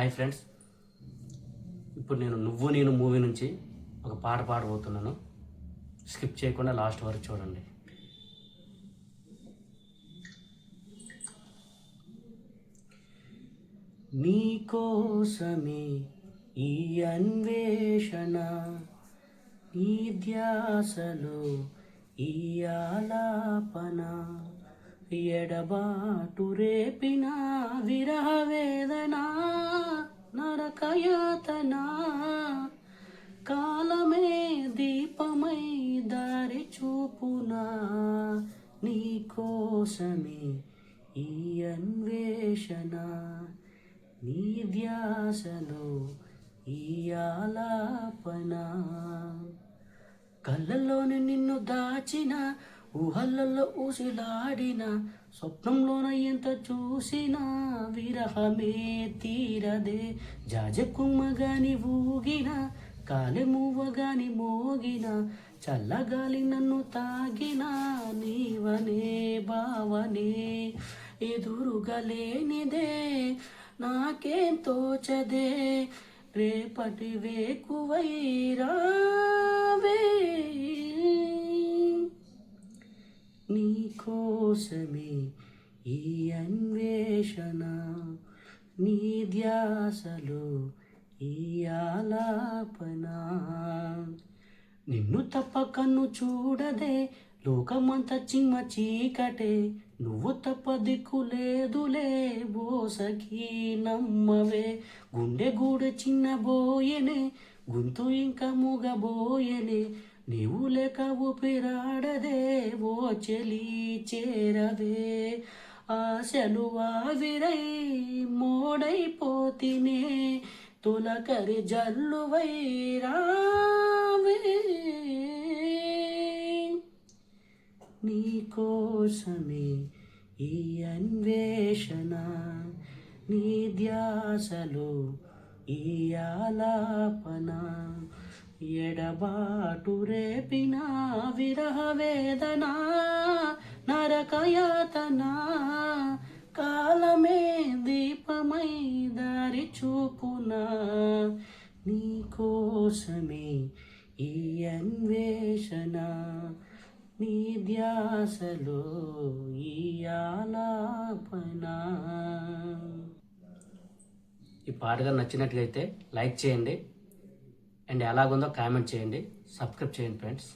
Hi friends. ఇప్పుడు నేను నువ్వు నేను మూవీ నుంచి ఒక పాట పాడబోతున్నాను. స్కిప్ చేయకుండా లాస్ట్ వరకు చూడండి. నీకోసమే ఈ అన్వేషణ నీ ధ్యాసలో ఈ ఆలాపన. ఎడబాటు రేపిన విరహ వేదన నరకయాతన. కాలమే దీపమై దారి చూపునా నీకోసమే ఈ అన్వేషణ. నీ ధ్యాసలో ఈ ఆలాపన. కళ్ళలోని నిన్ను దాచిన ఊహల్లో ఊసిలాడిన స్వప్నంలోన ఎంత చూసినా విరహమే తీరదే. జాజకుమ్మగాని ఊగిన కాలి మూవగాని మోగిన చల్లగాలి నన్ను తాగిన నీవనే భావనే. ఎదురుగలేనిదే నాకేం తోచదే రేపటి వే కోసమే ఈ అన్వేషణ నీ ధ్యాసలో ఈ ఆలాపన. నిన్ను తప్ప కన్ను చూడదే లోకమంత చిమ్మ చీకటే నువ్వు తప్ప దిక్కు లేదులే బోసకి నమ్మవే. గుండె గూడ చిన్న బోయనే గొంతు ఇంకా మూగబోయనే నీవు లేక ఊపిరాడదే చెలి చేరవే. ఆశలు ఆవిరై మోడైపోతినే. తొలకరి జల్లువై రావే. నీకోసమే ఈ అన్వేషణ నీ ధ్యాసలో ఈ ఆలాపన. ఎడబాటు రేపిన విరహ వేదన నరకయాతన కాలమే దీపమై దారి చూపునా. నీకోసమే ఈ అన్వేషణ నీ ధ్యాసలో ఈ ఆలాపన. ఈ పాటగా నచ్చినట్లయితే లైక్ చేయండి. అండ్ ఎలాగుందో కామెంట్ చేయండి. సబ్స్క్రైబ్ చేయండి ఫ్రెండ్స్.